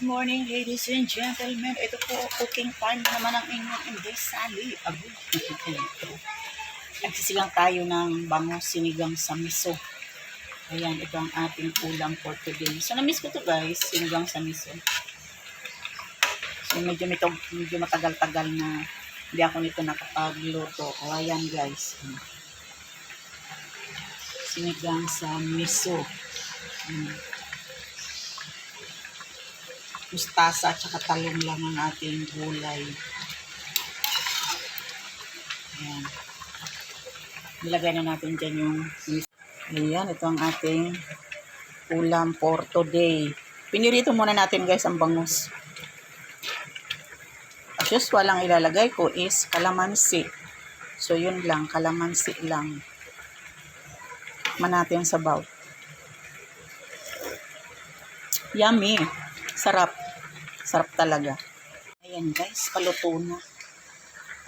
Good morning, ladies and gentlemen. Ito po, cooking time na naman ang inyong Inday Sally. Ito. Nagsisilang tayo ng bango sinigang sa miso. Ayan, ito ang ating ulam for today. So, na-miss ko to guys, sinigang sa miso. So, medyo, medyo, medyo matagal-tagal na hindi ako nito nakapagluto. O, ayan guys. Sinigang sa miso. Hmm. Mustasa at saka talong lang ang ating gulay. Ayan. Nilagay na natin dyan yung Ayan, ito ang ating ulam for today. Pinirito muna natin guys ang bangus. As usual, ang ilalagay ko is kalamansi. So, yun lang. Kalamansi lang. Man natin sa sabaw. Yummy. Sarap. Sarap talaga. Ayan guys, paluto na.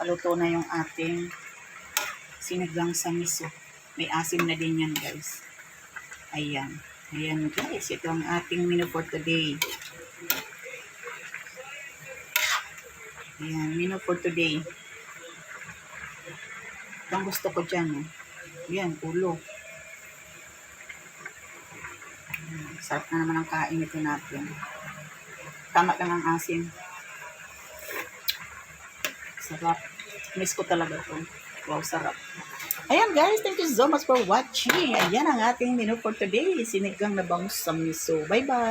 Paluto na yung ating sinigang sa miso. May asim na din yan guys. Ayan. Ayan guys, ito ang ating menu for today. Ayan, menu for today. Ito ang gusto ko dyan. Eh. Ayan, ulo. Ayan, Sarap na naman ang kain ito natin. Tama lang ang asim. Sarap. Miss ko talaga ito. Wow, sarap. Ayan guys, thank you so much for watching. Ayan ang ating menu for today. Sinigang na bangus sa miso. Bye-bye.